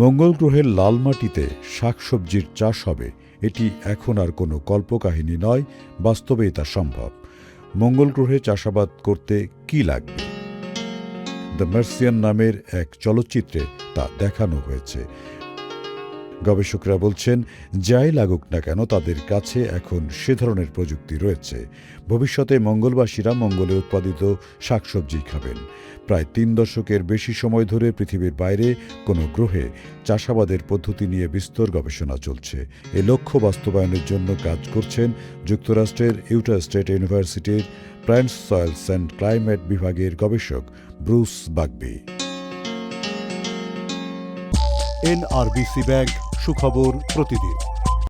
মঙ্গল গ্রহের লাল মাটিতে শাকসবজির চাষ হবে, এটি এখন আর কোনো কল্পকাহিনী নয়, বাস্তবেই তা সম্ভব। মঙ্গল গ্রহে চাষাবাদ করতে কি লাগবে? দ্য মার্সিয়ান নামের এক চলচ্চিত্রে তা দেখানো হয়েছে। গবেষকরা বলছেন, যাই লাগুক না কেন, তাদের কাছে এখন সে ধরনের প্রযুক্তি রয়েছে। ভবিষ্যতে মঙ্গলবাসীরা মঙ্গলে উৎপাদিত শাকসবজি খাবেন। প্রায় তিন দশকের বেশি সময় ধরে পৃথিবীর বাইরে কোনো গ্রহে চাষাবাদের পদ্ধতি নিয়ে বিস্তর গবেষণা চলছে। এ লক্ষ্য বাস্তবায়নের জন্য কাজ করছেন যুক্তরাষ্ট্রের ইউটা স্টেট ইউনিভার্সিটির প্ল্যান্টস সয়েলস অ্যান্ড ক্লাইমেট বিভাগের গবেষক ব্রুস বাগবি। এনআরবিসি ব্যাংক সুখবর প্রতিদিন।